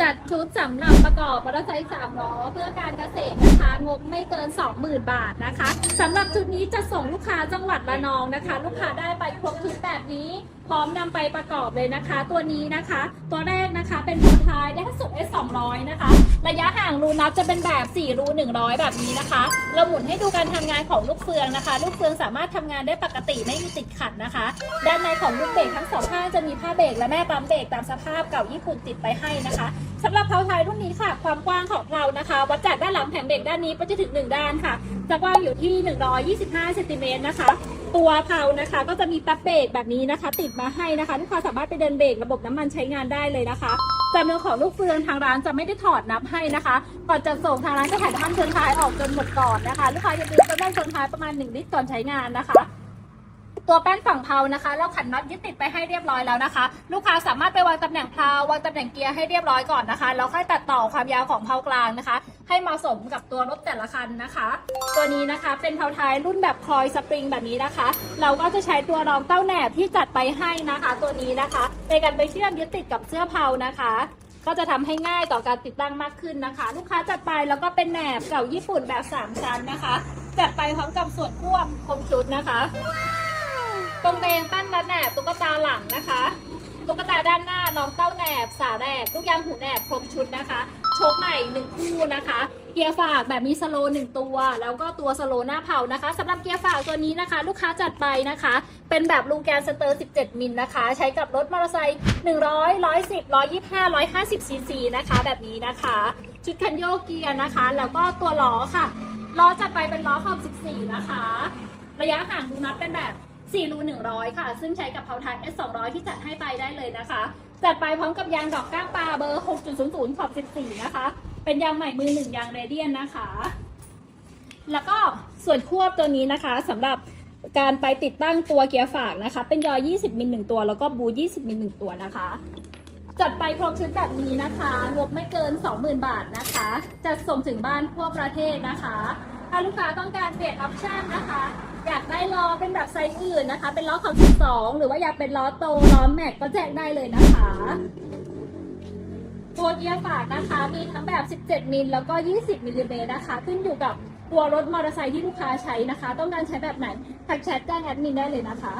จัดชุดสำหรับประกอบมอเตอร์ไซค์สามล้อเพื่อการเกษตรนะคะงบไม่เกิน 20,000 บาทนะคะสำหรับชุดนี้จะส่งลูกค้าจังหวัดระนองนะคะ ลูกค้าได้ไปครบชุดแบบนี้ พร้อมนำไปประกอบเลยนะคะ ตัวนี้นะคะ ตัวแรกนะคะเป็นตัวท้ายได้สุด S 200นะคะ ระยะห่างรูนับจะเป็นแบบ 4 รู 100 แบบนี้นะคะ เราหมุนให้ดูการทำงานของลูกเฟืองนะคะ ลูกเฟืองสามารถทำงานได้ปกติไม่มีติดขัดนะคะ ด้านในของลูกเบรกทั้งสองข ผ้าเบรกและแม่ปั๊มเบรกตามสภาพเก่าญี่ปุ่นติดไปให้นะคะสำหรับเพลาไทยรุ่นนี้ค่ะ ความกว้างของเพลานะคะ วัดจากด้านหลังแผงเบรกด้านนี้ไปจนถึง 1 ด้านค่ะ จะกว้างอยู่ที่ 125เซนติเมตรนะคะ ตัวเพลานะคะก็จะมีแป๊บเบรกแบบนี้นะคะ ติดมาให้นะคะลูกค้าสามารถไปเดินเบรกระบบน้ำมันใช้งานได้เลยนะคะจำนวนของลูกเฟืองทางร้านจะไม่ได้ถอดนับให้นะคะ ก่อนจะส่งทางร้านจะถ่ายน้ำมันเฟืองท้ายออกจนหมดก่อนนะคะ ลูกค้าจะดูน้ำมันเฟืองท้ายประมาณ 1 ลิตรก่อนใช้งานนะคะ ตัวแป้นฝั่งเพลานะคะ เราขันน็อตยึดติดไปให้เรียบร้อยแล้วนะคะ ลูกค้าสามารถไปวางตำแหน่งเพลาวางตำแหน่งเกียร์ให้เรียบร้อยก่อนนะคะแล้วค่อยตัดต่อความยาวของเพลากลางนะคะ ให้เหมาะสมกับตัวรถแต่ละคันนะคะ ตัวนี้นะคะเป็นเพลาท้ายรุ่นแบบคอยสปริงแบบนี้นะคะ เราก็จะใช้ตัวรองเต้าแหนบที่จัดไปให้นะคะ ตัวนี้นะคะในการไปเชื่อมยึดติดกับเสื้อเพลานะคะก็จะทำให้ง่ายต่อการติดตั้งมากขึ้นนะคะ ลูกค้าจัดไปแล้วก็เป็นแหนบเก่าญี่ปุ่นแบบ 3 ชั้นนะคะ จัดไปพร้อมกับส่วนควบครบชุดนะคะ ตรงเดงปั้นและแหนบตุ๊กตาหลังนะคะตุ๊กตาด้านหน้าน้องเต้าแหนบสาแหนบลูกยางหูแหนบครบชุดนะคะโชคใหม่หนึ่งคู่นะคะเกียร์ฝากแบบมีสโลว์หนึ่งตัว แล้วก็ตัวสโลว์หน้าเผานะคะสำหรับเกียร์ฝากตัวนี้นะคะ ลูกค้าจัดไปนะคะ เป็นแบบลูแกนสเตอร์ 17 มิลนะคะ ใช้กับรถมอเตอร์ไซค์100 110 125 150ซีซีนะคะ แบบนี้นะคะ ชุดคันโยกเกียร์นะคะ แล้วก็ตัวล้อค่ะล้อจัดไปเป็นล้อขอบ 14 นะคะ ระยะห่างดูนัดเป็นแบบ 4รู100 ค่ะ ซึ่งใช้กับเพาไทย S 200ที่จัดให้ไปได้เลยนะคะ จัดไปพร้อมกับยางดอกก้างปลาเบอร์ 6.00 ขอบ 14 นะคะ เป็นยางใหม่มือหนึ่งยางเรเดียนนะคะ แล้วก็ส่วนควบตัวนี้นะคะสำหรับการไปติดตั้งตัวเกียร์ฝากนะคะ เป็นยอ 20 มิลหนึ่งตัว แล้วก็บู 20 มิลหนึ่งตัวนะคะ จัดไปครบชุดแบบนี้นะคะงบไม่เกิน 20,000 บาทนะคะ จะส่งถึงบ้านทั่วประเทศนะคะ ถ้าลูกค้าต้องการเปลี่ยนออปชันนะคะ อยากได้ล้อเป็นแบบไซส์อื่นนะคะ เป็นล้อของ12หรือว่าอยากเป็นล้อโตล้อแม็กก็แจ้งได้เลยนะคะตัวเกียร์ฝากนะคะ มีทั้งแบบ 17 มิลแล้วก็ 20 มิลลิเมตรนะคะ ขึ้นอยู่กับตัวรถมอเตอร์ไซค์ที่ลูกค้าใช้นะคะ ต้องการใช้แบบไหนทักแชทแจ้งแอดมินได้เลยนะคะ